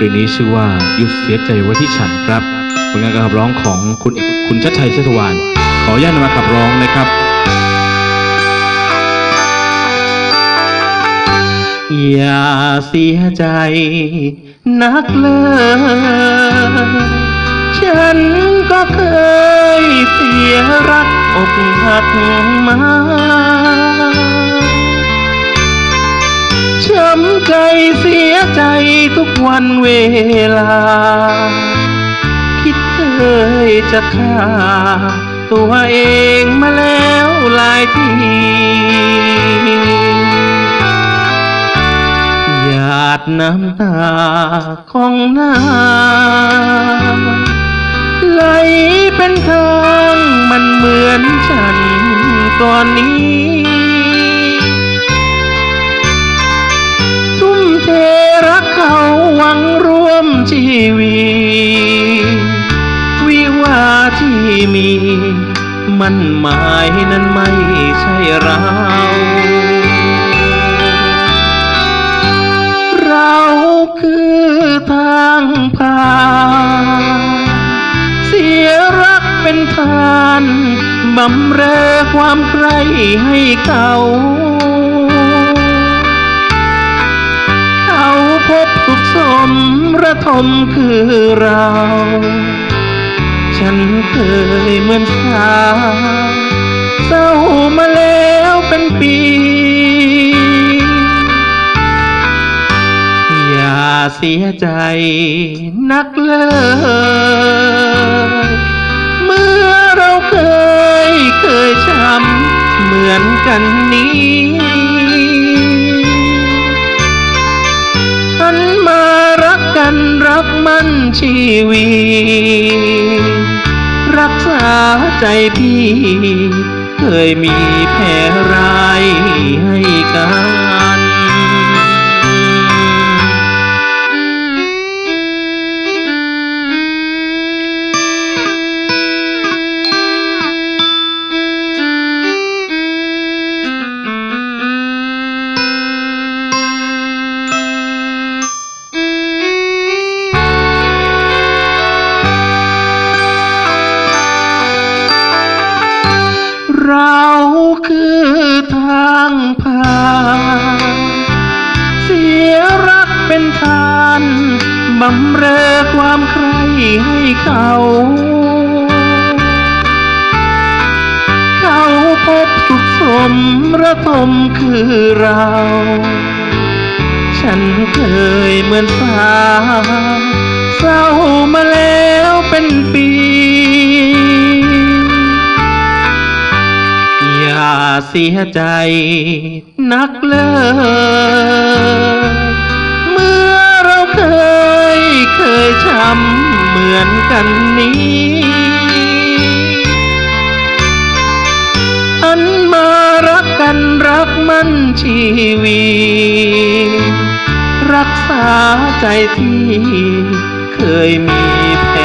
เพลงนี้ชื่อว่าหยุดเสียใจไว้ที่ฉันครับผลงานการขับร้องของคุณเอกคุณชัดชัยเชษฐวานขออนุญาตนำมาขับร้องนะครับอย่าเสียใจ นักเลยฉันก็เคยเสียรักอกหักมา ช้ำใจเสียใจทุกวันเวลา คิดเคยจะฆ่า ตัวเองมาแล้วหลายทีหยาดน้ำตาของนาไหลเป็นทางมันเหมือนฉันก่อนนี้ ชีวิวิวาที่มี มันหมายนั้นไม่ใช่เรา เราคือทางผ่านเสียรักเป็นทานบำเรอความใครให้เขาเขา ระทมคือเรา ฉันเคยเหมือนสาวเศร้ามาแล้วเป็นปี อย่าเสียใจนักเลยเมื่อเราเคยเคยช้ำเหมือนกันนี้ กันรักมันชีวีรักษาใจพี่ เคยมีแผลร้ายให้กัน เป็นทานบำเรอความใครให้เขา เขาพบสุขสมระทมคือเรา ฉันเคยเหมือนสาวเศร้ามาแล้วเป็นปี อย่าเสียใจนักเลย กันนี้ อันมารักกันรักมันชีวิรักษาใจที่เคยมีแผล